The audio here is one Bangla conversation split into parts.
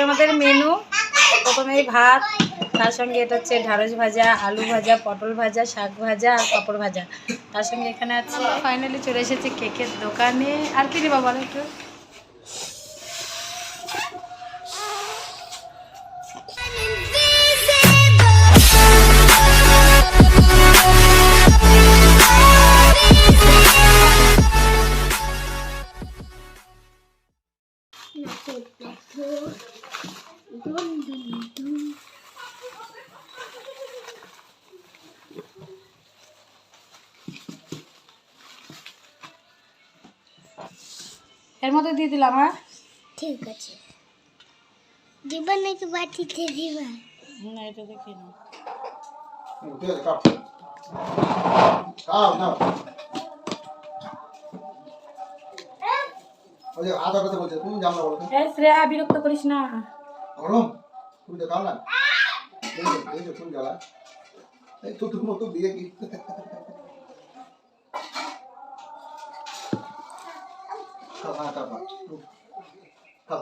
আমাদের মেনু প্রথমেই ভাত, তার সঙ্গে এটা হচ্ছে ঢ্যাঁড়স ভাজা, আলু ভাজা, পটল ভাজা, শাক ভাজা, আর পাপড় ভাজা। তার সঙ্গে এখানে আছে ফাইনালি চলে এসেছে কেকের দোকানে। আর কি দেবো বলো একটু? এর মধ্যে দিয়ে দিলাম হ্যাঁ? ঠিক আছে। দিবা নাকি বাটিতে দিবা? না এটা দেখি না। বিরক্ত করিস না। এই তো তুমি তো দিয়ে খাও হ্যাঁ খাও খাও। খাও।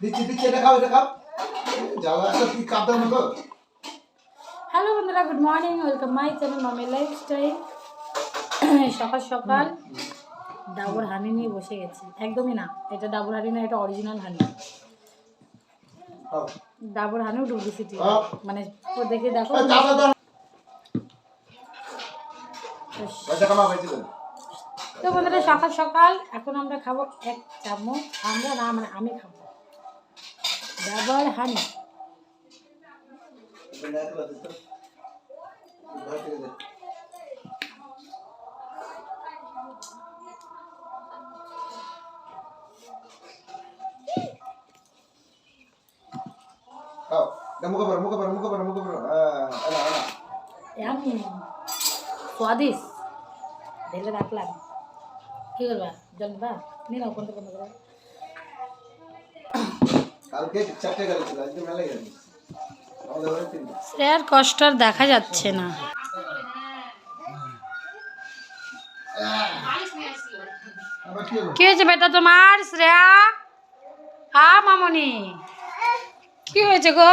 দিচ্ছি দিচ্ছি এটা খাও এটা খাও। জ্বালা একটা কি কাপ দাও না হ্যালো বন্ধুরা good morning welcome my channel Mami lifestyle. সকাল সকাল। ডাবর হানি নিয়ে বসে গেছি। একদমই না এটা ডাবর হানি না এটা অরিজিনাল হানি। ডাবর হানিও ডুপ্লিসিটি। মানে দেখে দেখো। তো বন্ধুরা সকাল সকাল এখন আমরা খাব এক চামচ আমরা না মানে আমি খাব। Double honey. মুখে স্বাদিষ্ট। ঢেলে রাখলাম কী করবা? জল বা নিয়ে নাও কোনটা শ্রেয়ার কষ্ট আর দেখা যাচ্ছে না। কি হয়েছে বেটা তোমার শ্রেয়া? হা মামনি। কি হয়েছে গো?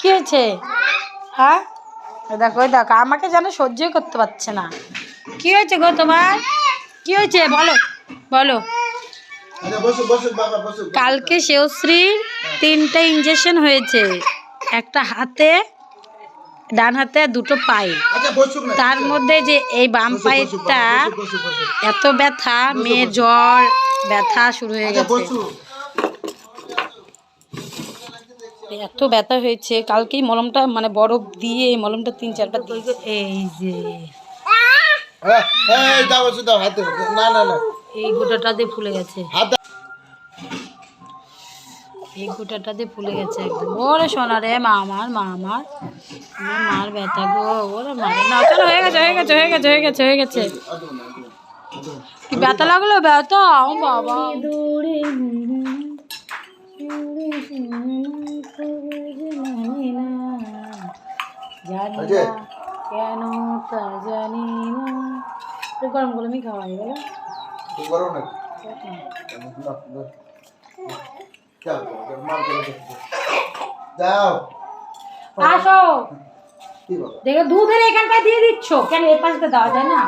কি হয়েছে? হ্যাঁ দেখো ওই দেখো আমাকে যেন সহ্যই করতে পারছে না। কি হয়েছে গো তোমার? কি হয়েছে? বলো বলো। আচ্ছা কালকে শেওশ্রীর তিনটে ইঞ্জেকশন হয়েছে। একটা হাতে ডান হাতে দুটো পায়ে। আচ্ছা তার মধ্যে যে এই বাম পায়েরটা। এত ব্যথা মেয়ের জ্বর ব্যথা শুরু হয়ে আচ্ছা গেছে। এত ব্যথা হয়েছে। কালকেই মলমটা মানে বরফ দিয়ে এই মলমটা তিন চারটা এই যে এই দাও দাও হাতে। না না না। এই গোটাটা ফুলে গেছে। হাত। এই গোটাটা দিয়ে ফুলে গেছে একদম। ওরে সোনা রে মা আমার মা আমার। আমার মার ব্যথা গো ওরে মারে না চলো হয়ে গেছে হয়ে গেছে হয়ে গেছে হয়ে গেছে হয়ে গেছে। কি ব্যথা লাগল? ব্যথা ও বাবা। জানি না কেন তা জানি না। গরম গরমই খাওয়া হয়ে গেল তুমি করো না না, না। যাও, যাও, মার করে দেখো। আসো দেখো দুধের এখানটায় দিয়ে দিচ্ছ। কেন এর পাশে দেওয়া যায় না?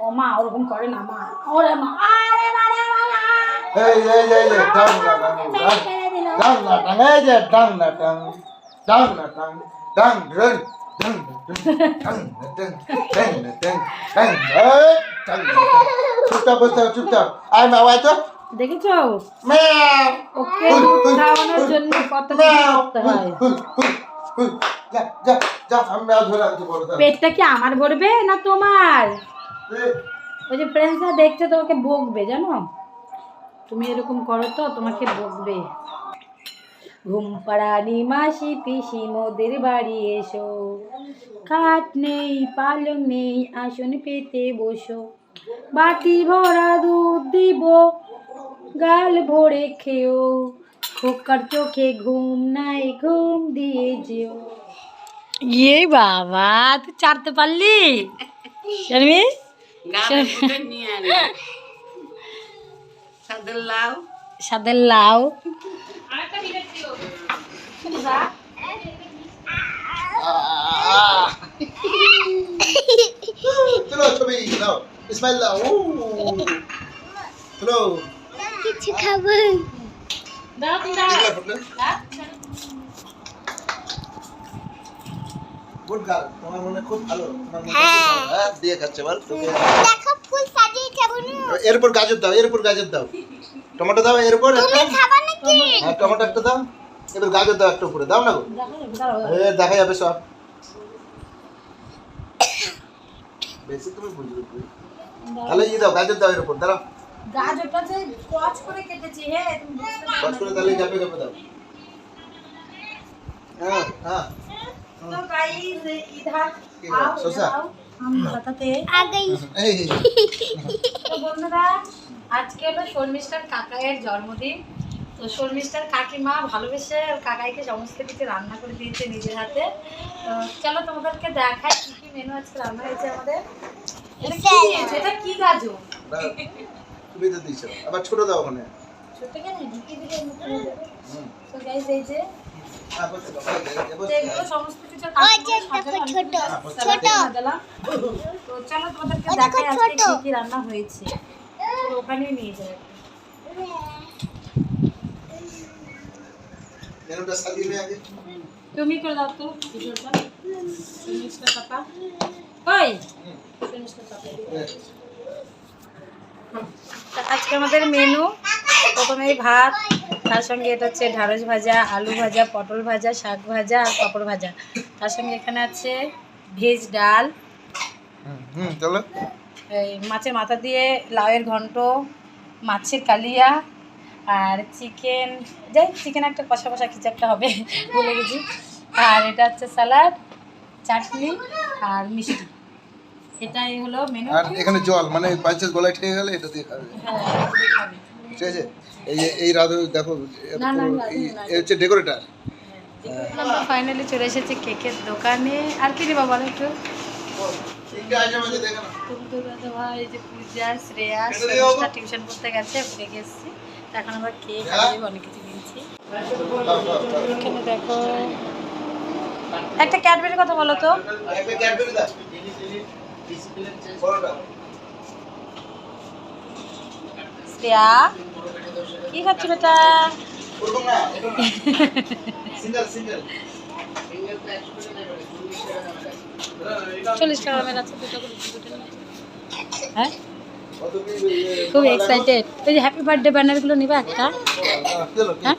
ও মা ওরকম করে না মা। ওরে মা আরে মা রে মা। এই এই এই ডাং না ডাং না ডাং ডাং না ডাং ডাং না ডাং ডাং ডাং চুপচাপ বসতে হবে চুপচাপ আয় তো ওকে খাওয়ানোর জন্য কত পেটটা কি আমার ভরবে না তোমার ওই যে ফ্রেন্ডসরা দেখছে তোমাকে বকবে জানো তুমি এরকম করো তো তোমাকে বকবে ঘুম পাড়ানি মাসি পিসি মোদের বাড়ি এসো। খাট নেই পালং নেই আসন পেতে বসো। বাটি ভরা দুধ দিব গাল ভরে খেও। খোকার চোখে ঘুম নাই ঘুম দিয়ে যেও। ইয়ে বাবা তুই চারতে পারলি? জানবি নিয়ে আনি সাদের লাউ। সাথে লাউ। কিছু খাব। গুড গার্ল তোমার মনে খুব ভালো তোমার মনে হ্যাঁ। খুব ভালো। হ্যাঁ দিয়ে খাচ্ছে বল তোকে। দেখো ফুল সাজিয়ে খাব না গাজর দাও এর উপর গাজর দাও। টমেটো দাও এর উপর একটা তুমি খাবা নাকি হ্যাঁ টমেটো একটা দাও এবার গাজর দাও একটা উপরে দাও না গো এ দেখা যাবে সব বেশি তুমি বুঝবে তুই। তাহলে ই দাও গাজর দাও এর উপর দাঁড়াও গাজরটা যে কচ করে কেটেছি হ্যাঁ তুমি বুঝতে পারছো কষ্ট করে তাহলে চাপে চাপে দাও হ্যাঁ হ্যাঁ तो गाइस इधर কি দাও? आओ শসা? इधर आओ हम बताते हैं आ गई এই তো বন্ধুরা আজকে হলো শর্মিষ্ঠার কাকাইয়ের জন্মদিন। তো শর্মিষ্ঠার কাকিমা ভালোবেসে কাকাইকে সমস্ত কিছু রান্না করে দিয়েছে নিজের হাতে। তো চলো তোমাদেরকে দেখাই কি কি মেনু আজকে রান্না হয়েছে আমাদের। এটা কি? এটা কি গাজর? তুমি আবার ছোট দাও ওখানে। ছোট কেন? দিলে গাইস এই যে ছোট ছোট। তো চলো তোমাদেরকে দেখাই আজকে কি কি রান্না হয়েছে। তো ওখানেই নিয়ে আগে। তুমি করে দাও তো পাপা ওই ফিনিশটা পাপা আজকে আমাদের মেনু প্রথমেই ভাত তার সঙ্গে এটা হচ্ছে ঢ্যাঁড়স ভাজা আলু ভাজা পটল ভাজা শাক ভাজা আর পাঁপড় ভাজা। তার সঙ্গে এখানে আছে ভেজ ডাল। হুম চলো। এই মাছের মাথা দিয়ে লাউয়ের ঘন্ট মাছের কালিয়া আর চিকেন যাই চিকেন একটা কষা কষা কিছু একটা হবে বলে গেছি। আর এটা হচ্ছে স্যালাড চাটনি আর মিষ্টি। এটাই হলো মেনু আর এখানে জল মানে বাইচান্স গলায় ঠেকে গেলে এটা দিয়ে খাবে। ঠিক আছে? এই যে এই রাধু দেখো এই- হচ্ছে ডেকোরেটার আমরা ফাইনালি চলে এসেছি কেকের দোকানে। আর কি নেবা বলো একটু? দাদা ভাই এই যে পূজা শ্রেয়া এটা টিউশন করতে গেছে দেখে এসেছি। এখন আমরা কেক হ্যাঁ? অনেক কিছু। এখানে দেখো একটা ক্যাডবেরি কথা বলো তো। শ্রেয়া কি খাচ্ছ বেটা? না সিঙ্গেল সিঙ্গেল চল্লিশ টাকা মেলা আছে দুটো। হ্যাঁ? খুব এক্সাইটেড ওই যে হ্যাপি বার্থডে ব্যানারগুলো নিবা একটা। হ্যাঁ?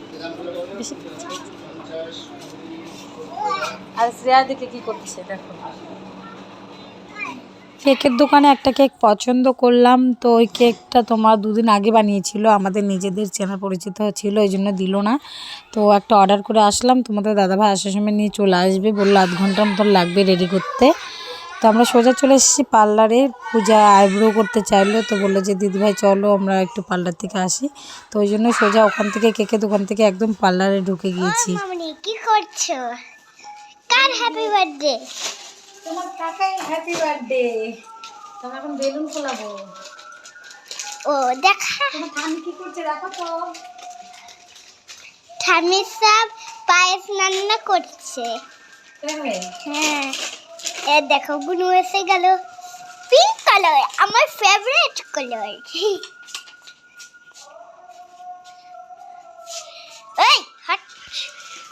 আর শ্রেয়া দেখে কি করছে দেখো। কেকের দোকানে একটা কেক পছন্দ করলাম। তো ওই কেকটা তোমার দুদিন আগে বানিয়েছিল। আমাদের নিজেদের চেনা পরিচিত ছিল, ওই জন্য দিল না। তো একটা অর্ডার করে আসলাম। তোমাদের দাদাভাই আসার সময় নিয়ে চলে আসবে বলল আধ ঘণ্টার মতন লাগবে রেডি করতে। তো আমরা সোজা চলে এসেছি পার্লারে। পূজা আইব্রো করতে চাইলো। তো বলল যে, দিদিভাই, চলো আমরা একটু পার্লার থেকে আসি। তো ওই জন্য সোজা ওখান থেকে কেকের দোকান থেকে একদম পার্লারে ঢুকে গিয়েছি। কি করছ? কার হ্যাপি বার্থডে তোমার কাকাই হ্যাপি বার্থডে তোমার এখন বেলুন ফোলাবো। ও দেখা। তোমার ঠামি কি করছে দেখো তো। ঠামি সব পায়েস রান্না করছে। হ্যাঁ। এ দেখো গুনু এসে গেল। পিঙ্ক কালার আমার ফেভারিট কালার এই hot.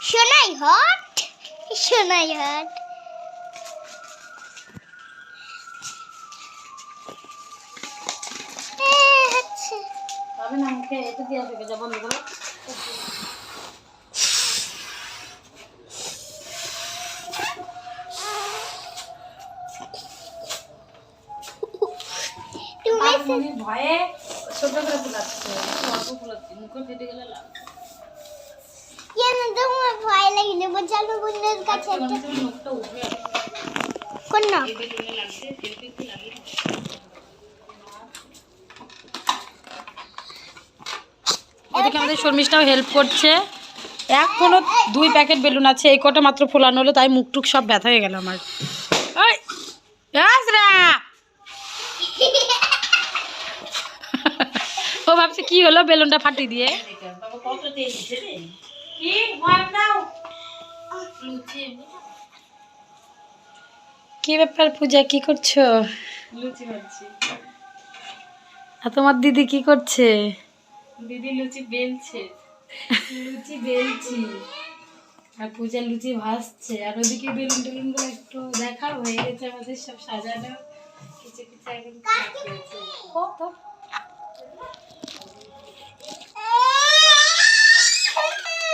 Sonai hot. Sonai hot. দিয়ে আসবে যা বন্ধ করো। ভয়ে ছোট করে ফুলাচ্ছে। অল্প ফুলাচ্ছি মুখে ফেটে গেলে লাভ কেন তোমার ভয় কাছে মুখটা উঠবে। কোন না এই বেলুনে লাগছে ফেলতে একটু লাগে এদিকে আমাদের শর্মিষ্ঠাও হেল্প করছে। এখনও দুই প্যাকেট বেলুন আছে এই কটা মাত্র ফোলানো হলো তাই মুখ টুক সব ব্যথা হয়ে গেল আমার। ও ভাবছে কি হলো বেলুনটা ফাটিয়ে দিয়ে? কি? ব্যাপার পূজা কি করছ? আর তোমার দিদি কি করছে? দিদি লুচি বেলছে। লুচি বেলছি। আর পূজা লুচি ভাসছে আর ওদিকে বেলুন টেলুন একটু দেখা হয়ে গেছে আমাদের সব সাজানো। কিছু কিছু।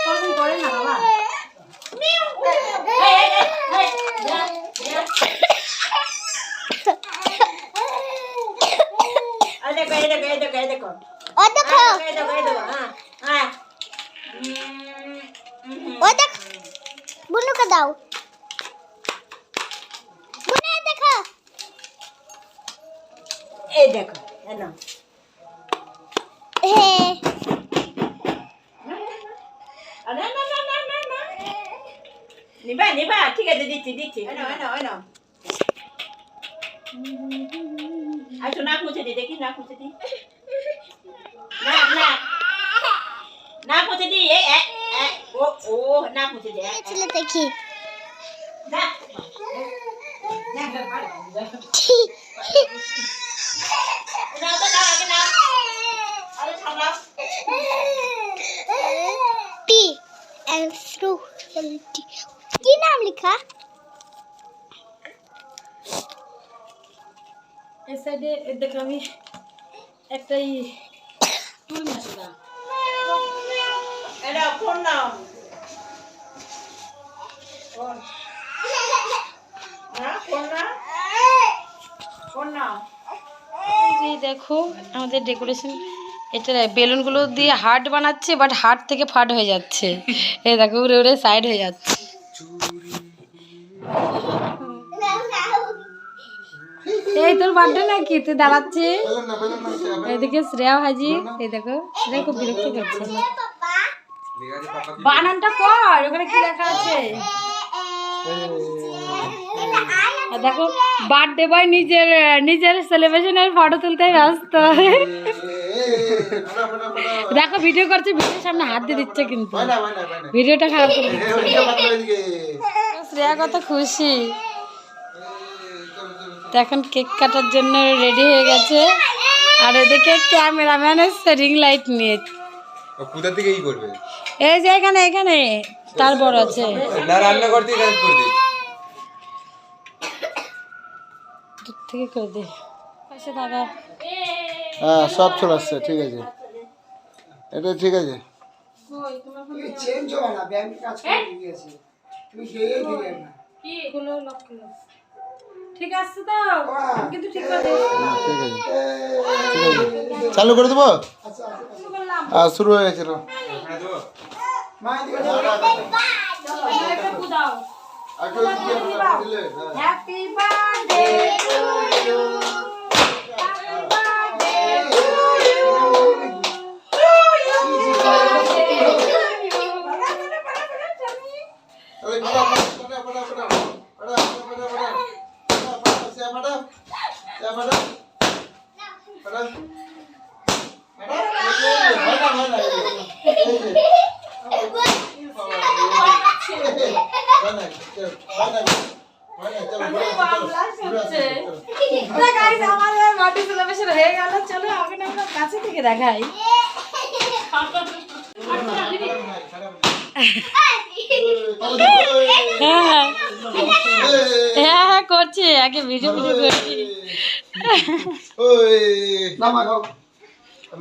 ওরকম করে বাবা? ও দেখো ও দেখ বুনুকে দাও বুনে দেখো এই দেখো না হে না না না না না না নিবা নিবা ঠিক আছে দিচ্ছি দিচ্ছি এনো এনো এনো নাক মুছে দি দেখি নাক মুছে দি নাক নাক নাক মুছে দি এ এ এ ও ও নাক মুছে দি এ, এ, ছেলে দেখি নাক নাও তো নাও আগে নাও আরে সামলাও টি এন্ড থ্রু টি কি নাম লেখা এই সাইডে দেখো আমি একটা ই টুল মশলা এটা ফোন নাও। ফোন। না ফোন না ফোন নাও। এই দেখো আমাদের ডেকোরেশন এটা বেলুনগুলো দিয়ে হার্ট বানাচ্ছে বাট হার্ট থেকে ফাট হয়ে যাচ্ছে। এই দেখো উড়ে উড়ে সাইড হয়ে যাচ্ছে। এই তোর বার্থডে নাকি তুই দাঁড়াচ্ছিস সে শ্রেয়া ভাজি এই দেখো শ্রেয়া খুব বিরক্ত করছে বানানটা কর ওখানে কি লেখা আছে দেখো বার্থডে বয় নিজের নিজের সেলিব্রেশনের ফটো তুলতে ব্যস্ত। দেখো ভিডিও করছে ভিডিওর সামনে হাত দিয়ে দিচ্ছে কিন্তু। ভিডিওটা খারাপ করে ওইদিকে। শ্রেয়া কত খুশি। তো এখন কেক কাটার জন্য রেডি হয়ে গেছে। আর এদিকে ক্যামেরাম্যান এসছে রিং লাইট নিয়ে। কোথা থেকে ই করবে? এই যে এখানে এখানে। তার বড় আছে। না রান্না করতে কাজ করতে দূর থেকে করে দে। পাশে থাকা হ্যাঁ সব চলে আসছে ঠিক আছে। এটা ঠিক আছে। ঠিক আছে ঠিক আছে। চালু করে দেবো? শুরু হয়ে গেছে না হ্যাপি বার্থডে টু ইউ থেকে দেখাই হ্যাঁ হ্যাঁ। হ্যাঁ হ্যাঁ করছি। আগে ভিডিও ভিডিও করছি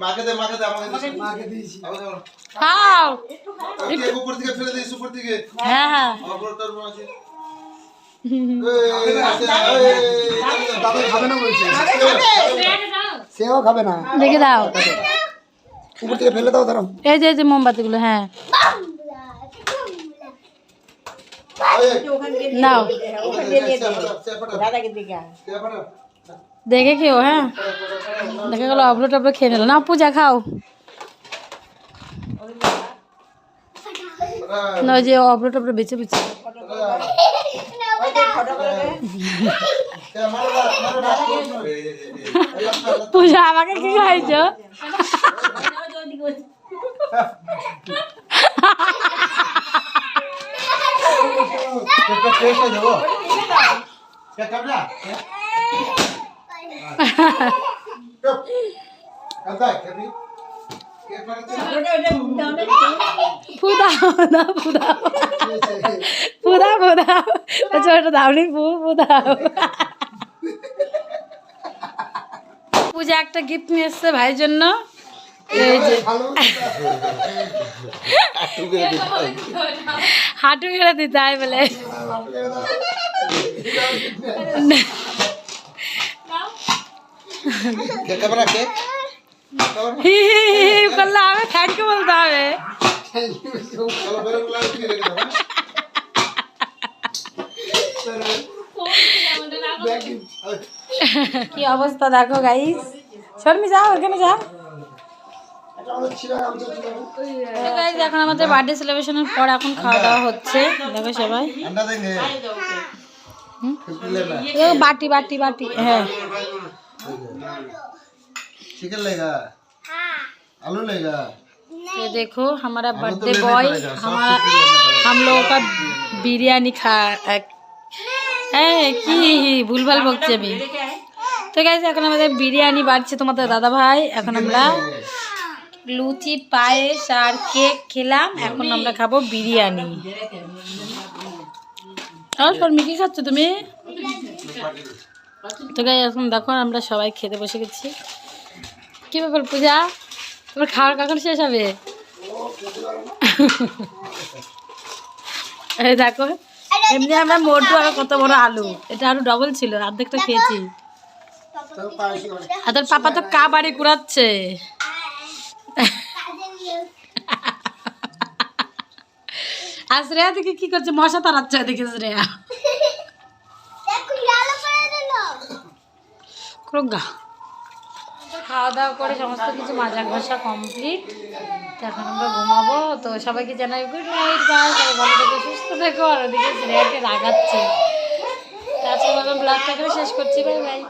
মাকে দে মাকে দে আমাকে মাকে দিয়েছি খাও উপর থেকে ফেলে দিয়েছি উপর থেকে হ্যাঁ হ্যাঁ অপর তোর আছে দাদা খাবে না বলছে সেও খাবে না দেখে দাও উপর থেকে ফেলে দাও তারা এই যে এই যে মোমবাতিগুলো হ্যাঁ নাও দাদাকে দিকে দেখে খেও হ্যাঁ? দেখে গেলো অবলো টবলো খেয়ে নিল। না পূজা খাও। না যে অবলো টবলো বেছে বেছে। পূজা, আমাকে কি খাইছো? করছে পূজা একটা গিফট নিয়ে এসছে ভাইয়ের জন্য। এই হাঁটু গেড়ে দিতে হয় বলে কেক কাটবা কেক হি হি হি করলে হবে থ্যাংক ইউ বলতে হবে। কি অবস্থা দেখো গাইস শর্মি যাও ওখানে যাও। এখন আমাদের বার্থডে সেলিব্রেশনের পর এখন খাওয়া দাওয়া হচ্ছে। দেখো সবাই। বাটি বাটি বাটি হ্যাঁ। चिकन लेगा आलू लेगा ये देखो हमारा हमें तो बर्थडे लेना बॉय पड़ेगा, सब हमारा कुछ लेना पड़ेगा। हम लोगों का बिरयानी खा হ্যাঁ কি ভুলভাল বকছে আমি তো গাইজ এখন আমাদের বিরিয়ানি বাড়ছে তোমাদের দাদা ভাই এখন আমরা লুচি পায়েস আর কেক খেলাম এখন আমরা খাবো বিরিয়ানি আর শর্মি কি খাচ্ছ তুমি তো গাই এখন দেখো আমরা সবাই খেতে বসে গেছি। কি ব্যাপার পূজা? তোমার খাওয়ার কখন শেষ হবে? এই দেখো, এমনি আমরা মোটু আর কত বড় আলু। এটা আরও ডবল ছিল, অর্ধেকটা খেয়েছি। আর তোর পাপা তো কা বাড়ি কুড়াচ্ছে। আর শ্রেয়া থেকে কি করছে, মশা তাড়াচ্ছে দেখে শ্রেয়া। ক্রোগা খাওয়া দাওয়া করে সমস্ত কিছু মাজা ঘষা কমপ্লিট এখন আমরা ঘুমাবো। তো সবাইকে জানাই গুড নাইট বাস ভালো থেকো, সুস্থ থেকো। আর ওদিকে ছেলেকে রাগাচ্ছে। তাছাড়া ব্লগটা করে শেষ করছি। Bye bye